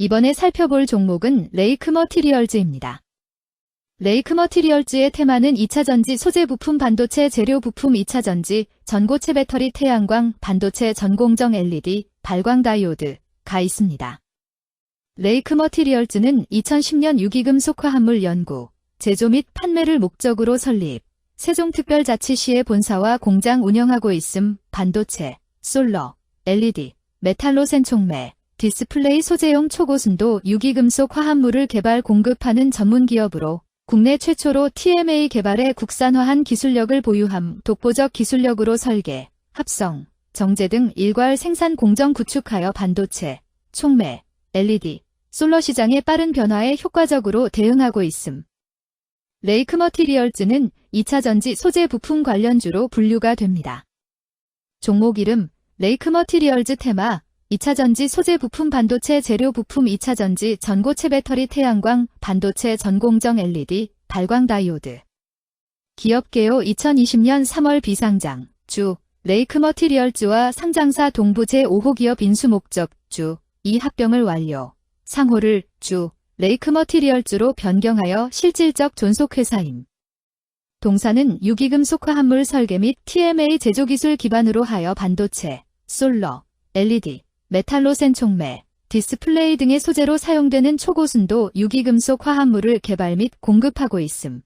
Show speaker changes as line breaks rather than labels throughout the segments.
이번에 살펴볼 종목은 레이크 머티리얼즈입니다. 레이크 머티리얼즈의 테마는 2차 전지 소재 부품 반도체 재료 부품 2차 전지 전고체 배터리 태양광 반도체 전공정 LED 발광 다이오드가 있습니다. 레이크 머티리얼즈는 2010년 유기금 속화합물 연구, 제조 및 판매를 목적으로 설립, 세종특별자치시의 본사와 공장 운영하고 있음 반도체, 솔러, LED, 메탈로센 촉매, 디스플레이 소재용 초고순도 유기금속 화합물을 개발 공급하는 전문 기업으로 국내 최초로 TMA 개발에 국산화한 기술력을 보유함 독보적 기술력으로 설계, 합성, 정제 등 일괄 생산 공정 구축하여 반도체, 촉매, LED, 솔러 시장의 빠른 변화에 효과적으로 대응하고 있음. 레이크 머티리얼즈는 2차 전지 소재 부품 관련주로 분류가 됩니다. 종목 이름 레이크 머티리얼즈 테마 2차 전지 소재 부품 반도체 재료 부품 2차 전지 전고체 배터리 태양광 반도체 전공정 LED 발광 다이오드. 기업 개요 2020년 3월 비상장 주. 레이크 머티리얼즈와 상장사 동부 제 5호 기업 인수 목적 주2 합병을 완료. 상호를 주. 레이크 머티리얼즈로 변경하여 실질적 존속회사임. 동사는 유기금속 화합물 설계 및 TMA 제조 기술 기반으로 하여 반도체, 솔러, LED, 메탈로센 촉매, 디스플레이 등의 소재로 사용되는 초고순도 유기금속 화합물을 개발 및 공급하고 있음.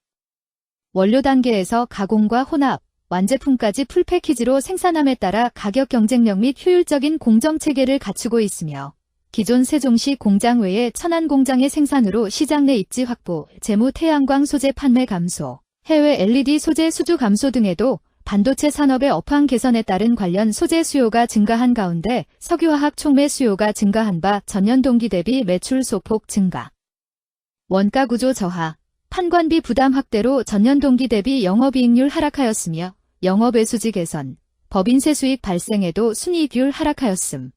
원료 단계에서 가공과 혼합, 완제품까지 풀패키지로 생산함에 따라 가격 경쟁력 및 효율적인 공정 체계를 갖추고 있으며 기존 세종시 공장 외에 천안 공장의 생산으로 시장 내 입지 확보, 재무 태양광 소재 판매 감소, 해외 LED 소재 수주 감소 등에도 반도체 산업의 업황 개선에 따른 관련 소재 수요가 증가한 가운데 석유화학 촉매 수요가 증가한 바 전년 동기 대비 매출 소폭 증가. 원가 구조 저하, 판관비 부담 확대로 전년 동기 대비 영업이익률 하락하였으며 영업외수지 개선, 법인세 수익 발생에도 순이익률 하락하였음.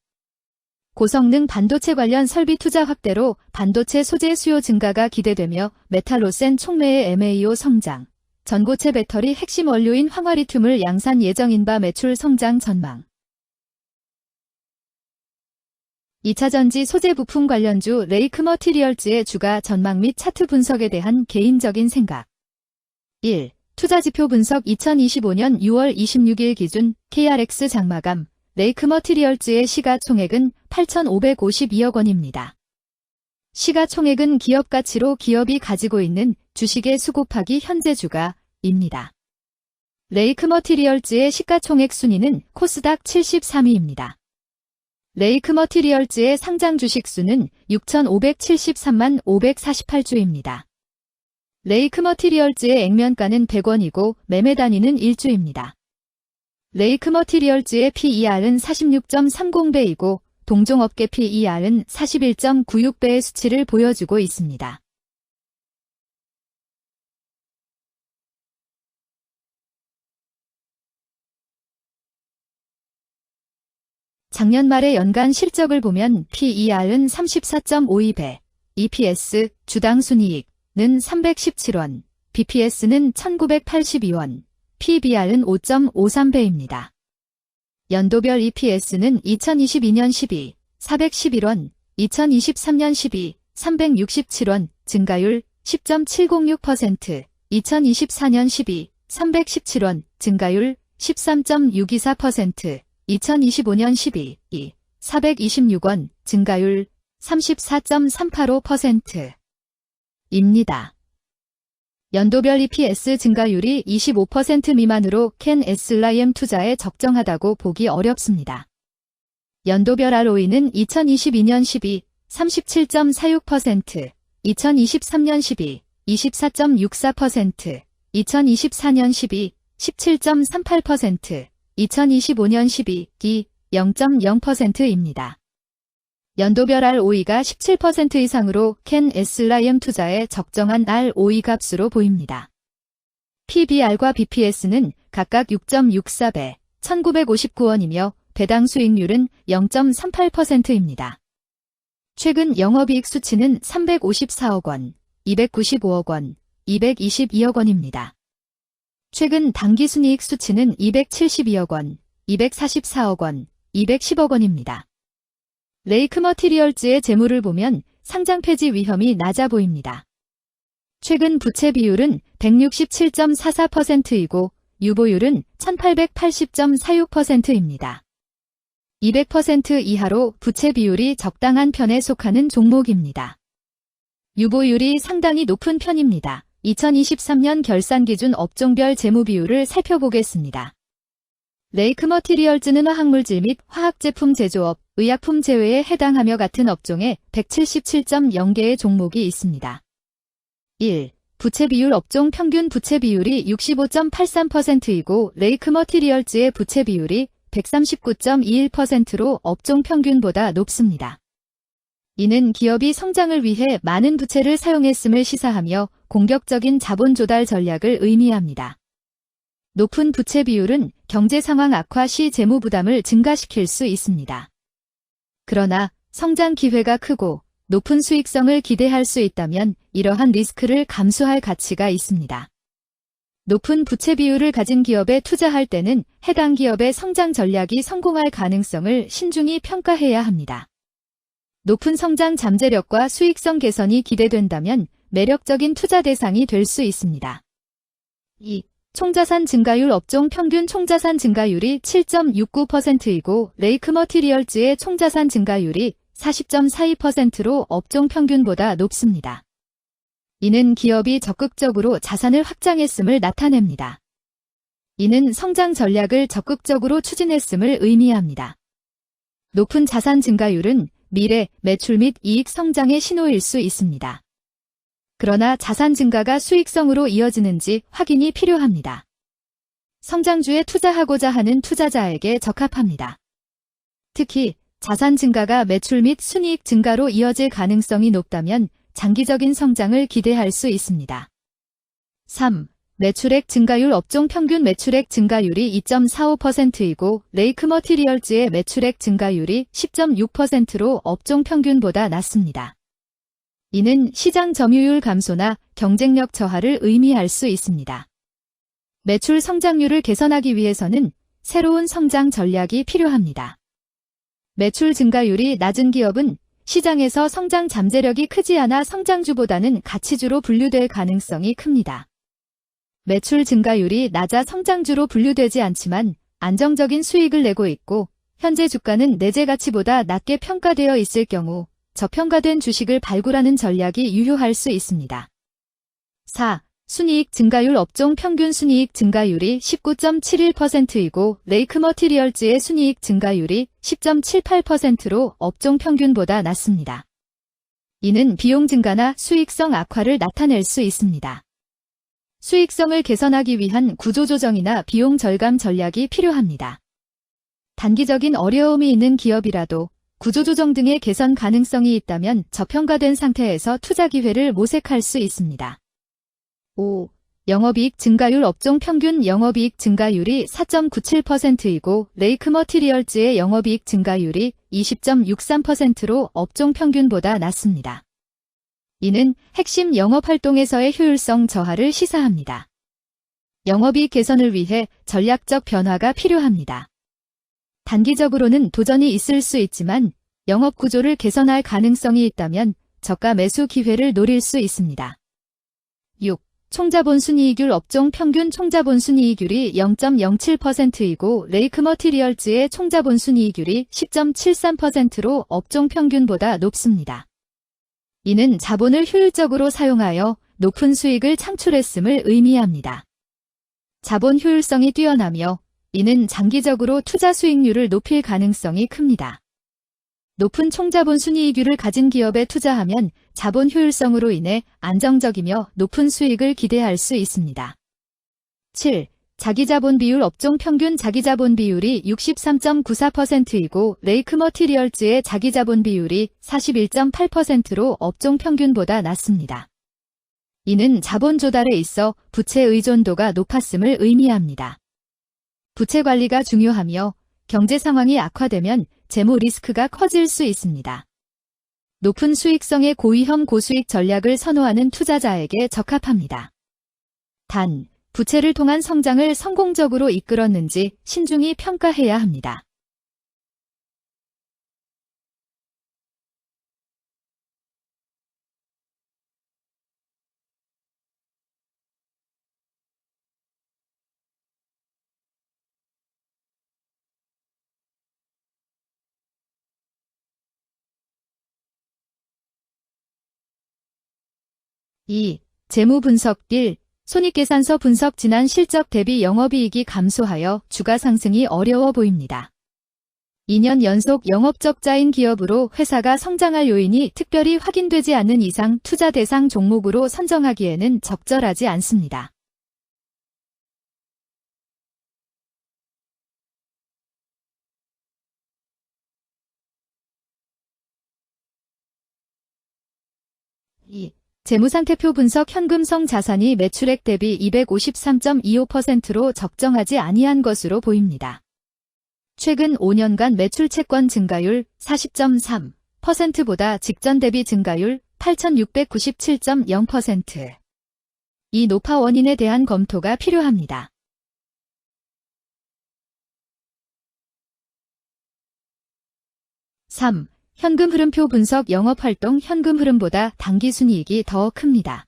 고성능 반도체 관련 설비 투자 확대로 반도체 소재 수요 증가가 기대되며 메탈로센 촉매의 MAO 성장, 전고체 배터리 핵심 원료인 황화리튬을 양산 예정인 바 매출 성장 전망. 2차 전지 소재 부품 관련주 레이크 머티리얼즈의 주가 전망 및 차트 분석에 대한 개인적인 생각. 1. 투자 지표 분석 2025년 6월 26일 기준 KRX 장마감 레이크 머티리얼즈의 시가총액은 8,552억 원입니다. 시가총액은 기업 가치로 기업이 가지고 있는 주식의 수 곱하기 현재 주가 입니다. 레이크 머티리얼즈의 시가총액 순위는 코스닥 73위입니다. 레이크 머티리얼즈의 상장 주식 수는 6,573만 548주입니다. 레이크 머티리얼즈의 액면가는 100원이고 매매 단위는 1주입니다. 레이크 머티리얼즈의 PER은 46.30배이고 동종업계 PER은 41.96배의 수치를 보여주고 있습니다. 작년 말의 연간 실적을 보면 PER은 34.52배, EPS, 주당 순이익은 317원, BPS는 1982원, PBR은 5.53배입니다. 연도별 EPS는 2022년 12, 411원, 2023년 12, 367원, 증가율 10.706%, 2024년 12, 317원, 증가율 13.624%, 2025년 12, 2, 426원, 증가율 34.385%입니다. 연도별 EPS 증가율이 25% 미만으로 캔 에슬라이엠 투자에 적정하다고 보기 어렵습니다. 연도별 ROE는 2022년 12, 37.46%, 2023년 12, 24.64%, 2024년 12, 17.38%, 2025년 12, 기 0.0%입니다. 연도별 ROE가 17% 이상으로 캔 에슬라이엠 투자에 적정한 ROE 값으로 보입니다. PBR과 BPS는 각각 6.64배, 1959원이며 배당 수익률은 0.38%입니다. 최근 영업이익 수치는 354억 원, 295억 원, 222억 원입니다. 최근 당기 순이익 수치는 272억 원, 244억 원, 210억 원입니다. 레이크 머티리얼즈의 재물을 보면 상장 폐지 위험이 낮아 보입니다. 최근 부채 비율은 167.44%이고 유보율은 1880.46%입니다. 200% 이하로 부채 비율이 적당한 편에 속하는 종목입니다. 유보율이 상당히 높은 편입니다. 2023년 결산 기준 업종별 재무 비율을 살펴보겠습니다. 레이크 머티리얼즈는 화학물질 및 화학제품 제조업, 의약품 제외에 해당하며 같은 업종에 177.0개의 종목이 있습니다. 1. 부채 비율 업종 평균 부채 비율이 65.83%이고 레이크 머티리얼즈의 부채 비율이 139.21%로 업종 평균보다 높습니다. 이는 기업이 성장을 위해 많은 부채를 사용했음을 시사하며 공격적인 자본 조달 전략을 의미합니다. 높은 부채 비율은 경제 상황 악화 시 재무 부담을 증가시킬 수 있습니다. 그러나 성장 기회가 크고 높은 수익성을 기대할 수 있다면 이러한 리스크를 감수할 가치가 있습니다. 높은 부채 비율을 가진 기업에 투자할 때는 해당 기업의 성장 전략이 성공할 가능성을 신중히 평가해야 합니다. 높은 성장 잠재력과 수익성 개선이 기대된다면 매력적인 투자 대상이 될 수 있습니다. 2. 총자산 증가율 업종 평균 총자산 증가율이 7.69%이고 레이크 머티리얼즈의 총자산 증가율이 40.42%로 업종 평균보다 높습니다. 이는 기업이 적극적으로 자산을 확장했음을 나타냅니다. 이는 성장 전략을 적극적으로 추진했음을 의미합니다. 높은 자산 증가율은 미래, 매출 및 이익 성장의 신호일 수 있습니다. 그러나 자산 증가가 수익성으로 이어지는지 확인이 필요합니다. 성장주에 투자하고자 하는 투자자에게 적합합니다. 특히 자산 증가가 매출 및 순이익 증가로 이어질 가능성이 높다면 장기적인 성장을 기대할 수 있습니다. 3. 매출액 증가율 업종 평균 매출액 증가율이 2.45%이고 레이크 머티리얼즈의 매출액 증가율이 10.6%로 업종 평균보다 낮습니다. 이는 시장 점유율 감소나 경쟁력 저하를 의미할 수 있습니다. 매출 성장률을 개선하기 위해서는 새로운 성장 전략이 필요합니다. 매출 증가율이 낮은 기업은 시장에서 성장 잠재력이 크지 않아 성장주보다는 가치주로 분류될 가능성이 큽니다. 매출 증가율이 낮아 성장주로 분류되지 않지만 안정적인 수익을 내고 있고 현재 주가는 내재 가치보다 낮게 평가되어 있을 경우 저평가된 주식을 발굴하는 전략이 유효할 수 있습니다. 4. 순이익 증가율 업종 평균 순이익 증가율이 19.71%이고 레이크 머티리얼즈의 순이익 증가율이 10.78%로 업종 평균보다 낮습니다. 이는 비용 증가나 수익성 악화를 나타낼 수 있습니다. 수익성을 개선하기 위한 구조조정이나 비용 절감 전략이 필요합니다. 단기적인 어려움이 있는 기업이라도 구조조정 등의 개선 가능성이 있다면 저평가된 상태에서 투자 기회를 모색할 수 있습니다. 5. 영업이익 증가율 업종 평균 영업이익 증가율이 4.97%이고 레이크 머티리얼즈의 영업이익 증가율이 20.63%로 업종 평균보다 낮습니다. 이는 핵심 영업 활동에서의 효율성 저하를 시사합니다. 영업이익 개선을 위해 전략적 변화가 필요합니다. 단기적으로는 도전이 있을 수 있지만 영업 구조를 개선할 가능성이 있다면 저가 매수 기회를 노릴 수 있습니다. 6. 총자본 순이익률 업종 평균 총자본 순이익률이 0.07%이고 레이크 머티리얼즈의 총자본 순이익률이 10.73%로 업종 평균보다 높습니다. 이는 자본을 효율적으로 사용하여 높은 수익을 창출했음을 의미합니다. 자본 효율성이 뛰어나며 이는 장기적으로 투자 수익률을 높일 가능성이 큽니다. 높은 총자본 순이익률을 가진 기업에 투자하면 자본 효율성으로 인해 안정적이며 높은 수익을 기대할 수 있습니다. 7. 자기자본 비율 업종 평균 자기자본 비율이 63.94%이고 레이크 머티리얼즈의 자기자본 비율이 41.8%로 업종 평균보다 낮습니다. 이는 자본 조달에 있어 부채 의존도가 높았음을 의미합니다. 부채 관리가 중요하며 경제 상황이 악화되면 재무 리스크가 커질 수 있습니다. 높은 수익성의 고위험 고수익 전략을 선호하는 투자자에게 적합합니다. 단, 부채를 통한 성장을 성공적으로 이끌었는지 신중히 평가해야 합니다. 이 재무 분석 1. 손익계산서 분석 지난 실적 대비 영업이익이 감소하여 주가 상승이 어려워 보입니다. 2년 연속 영업적자인 기업으로 회사가 성장할 요인이 특별히 확인되지 않는 이상 투자 대상 종목으로 선정하기에는 적절하지 않습니다. 이 재무상태표 분석 현금성 자산이 매출액 대비 253.25%로 적정하지 아니한 것으로 보입니다. 최근 5년간 매출 채권 증가율 40.3%보다 직전 대비 증가율 8,697.0%. 이 노파 원인에 대한 검토가 필요합니다. (3) 현금 흐름표 분석 영업활동 현금 흐름보다 당기순이익이 더 큽니다.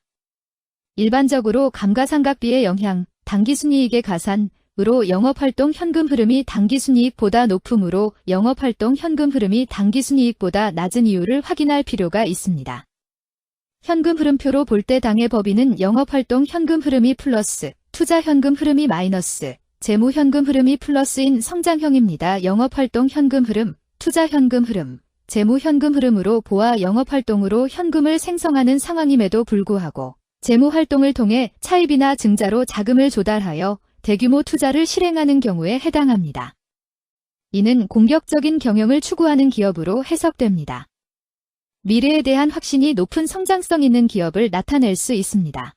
일반적으로 감가상각비의 영향, 당기순이익의 가산으로 영업활동 현금 흐름이 당기순이익보다 높으므로 영업활동 현금 흐름이 당기순이익보다 낮은 이유를 확인할 필요가 있습니다. 현금 흐름표로 볼 때 당의 법인은 영업활동 현금 흐름이 플러스, 투자 현금 흐름이 마이너스, 재무 현금 흐름이 플러스인 성장형입니다. 영업활동 현금 흐름, 투자 현금 흐름, 재무 현금 흐름으로 보아 영업활동으로 현금을 생성하는 상황임에도 불구하고 재무 활동을 통해 차입이나 증자로 자금을 조달하여 대규모 투자를 실행하는 경우에 해당합니다. 이는 공격적인 경영을 추구하는 기업으로 해석됩니다. 미래에 대한 확신이 높은 성장성 있는 기업을 나타낼 수 있습니다.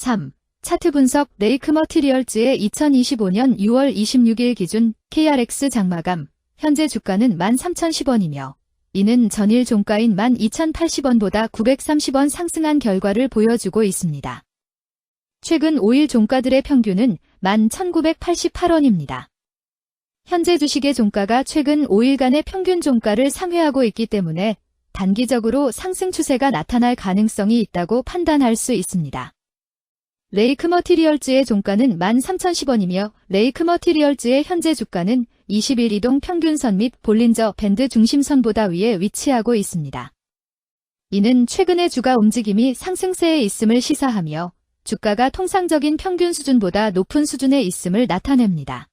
(3) 차트 분석 레이크 머티리얼즈의 2025년 6월 26일 기준 KRX 장마감 현재 주가는 13,010원이며 이는 전일 종가인 12,080원보다 930원 상승한 결과를 보여주고 있습니다. 최근 5일 종가들의 평균은 11,988원입니다. 현재 주식의 종가가 최근 5일간의 평균 종가를 상회하고 있기 때문에 단기적으로 상승 추세가 나타날 가능성이 있다고 판단할 수 있습니다. 레이크 머티리얼즈의 종가는 13,010원이며 레이크 머티리얼즈의 현재 주가는 20일 이동 평균선 및 볼린저 밴드 중심선보다 위에 위치하고 있습니다. 이는 최근의 주가 움직임이 상승세에 있음을 시사하며 주가가 통상적인 평균 수준보다 높은 수준에 있음을 나타냅니다.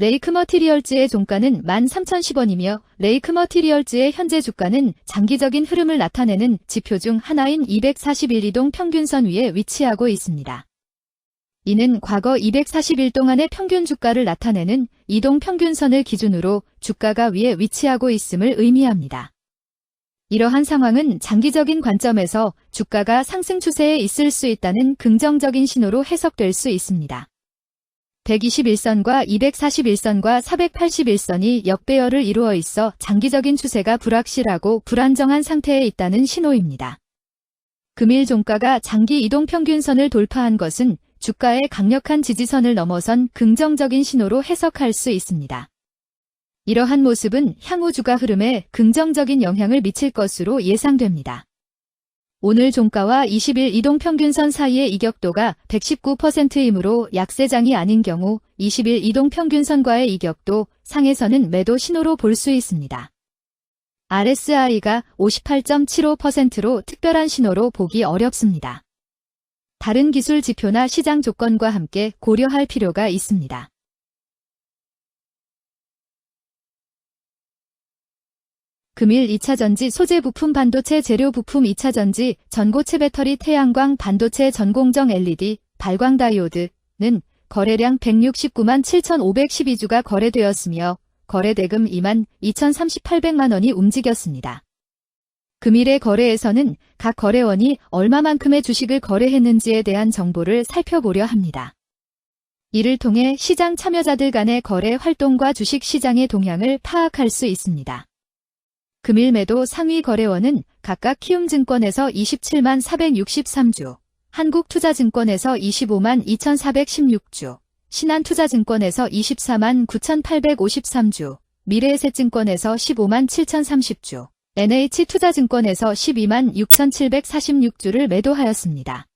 레이크 머티리얼즈의 종가는 13,010원이며 레이크 머티리얼즈의 현재 주가는 장기적인 흐름을 나타내는 지표 중 하나인 241이동 평균선 위에 위치하고 있습니다. 이는 과거 240일 동안의 평균 주가를 나타내는 이동 평균선을 기준으로 주가가 위에 위치하고 있음을 의미합니다. 이러한 상황은 장기적인 관점에서 주가가 상승 추세에 있을 수 있다는 긍정적인 신호로 해석될 수 있습니다. 121선과 241선과 481선이 역배열을 이루어 있어 장기적인 추세가 불확실하고 불안정한 상태에 있다는 신호입니다. 금일 종가가 장기 이동 평균선을 돌파한 것은 주가의 강력한 지지선을 넘어선 긍정적인 신호로 해석할 수 있습니다. 이러한 모습은 향후 주가 흐름에 긍정적인 영향을 미칠 것으로 예상됩니다. 오늘 종가와 20일 이동평균선 사이의 이격도가 119%이므로 약세장이 아닌 경우 20일 이동평균선과의 이격도 상에서는 매도 신호로 볼 수 있습니다. RSI가 58.75%로 특별한 신호로 보기 어렵습니다. 다른 기술 지표나 시장 조건과 함께 고려할 필요가 있습니다. 금일 2차전지 소재 부품 반도체 재료 부품 2차전지 전고체 배터리 태양광 반도체 전공정 LED 발광 다이오드는 거래량 169만 7,512주가 거래되었으며 거래대금 2만 2,338백만 원이 움직였습니다. 금일의 거래에서는 각 거래원이 얼마만큼의 주식을 거래했는지에 대한 정보를 살펴보려 합니다. 이를 통해 시장 참여자들 간의 거래 활동과 주식 시장의 동향을 파악할 수 있습니다. 금일 매도 상위 거래원은 각각 키움증권에서 27만 463주, 한국투자증권에서 25만 2416주, 신한투자증권에서 24만 9853주, 미래에셋증권에서 15만 7030주, NH투자증권에서 12만 6746주를 매도하였습니다.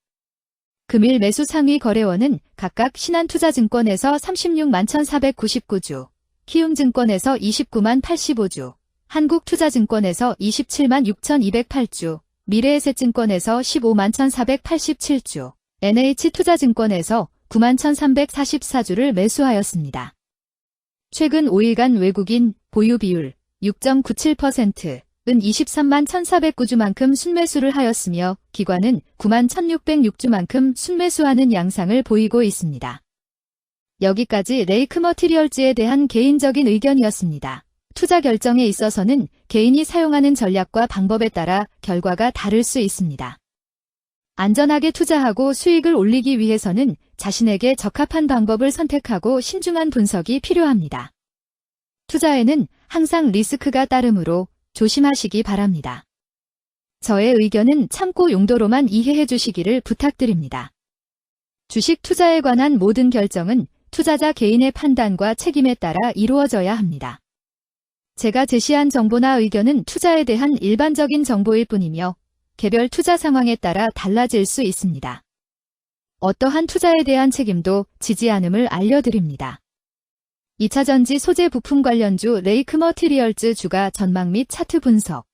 금일 매수 상위 거래원은 각각 신한투자증권에서 36만 1,499주, 키움증권에서 29만 85주, 한국투자증권에서 27만 6,208주, 미래에셋증권에서 15만 1,487주, NH투자증권에서 9만 1,344주를 매수하였습니다. 최근 5일간 외국인 보유 비율 6.97%은 23만 1,409주만큼 순매수를 하였으며 기관은 9만 1,606주만큼 순매수하는 양상을 보이고 있습니다. 여기까지 레이크 머티리얼즈에 대한 개인적인 의견이었습니다. 투자 결정에 있어서는 개인이 사용하는 전략과 방법에 따라 결과가 다를 수 있습니다. 안전하게 투자하고 수익을 올리기 위해서는 자신에게 적합한 방법을 선택하고 신중한 분석이 필요합니다. 투자에는 항상 리스크가 따르므로 조심하시기 바랍니다. 저의 의견은 참고 용도로만 이해해 주시기를 부탁드립니다. 주식 투자에 관한 모든 결정은 투자자 개인의 판단과 책임에 따라 이루어져야 합니다. 제가 제시한 정보나 의견은 투자에 대한 일반적인 정보일 뿐이며 개별 투자 상황에 따라 달라질 수 있습니다. 어떠한 투자에 대한 책임도 지지 않음을 알려드립니다. 2차전지 소재 부품 관련주 레이크 머티리얼즈 주가 전망 및 차트 분석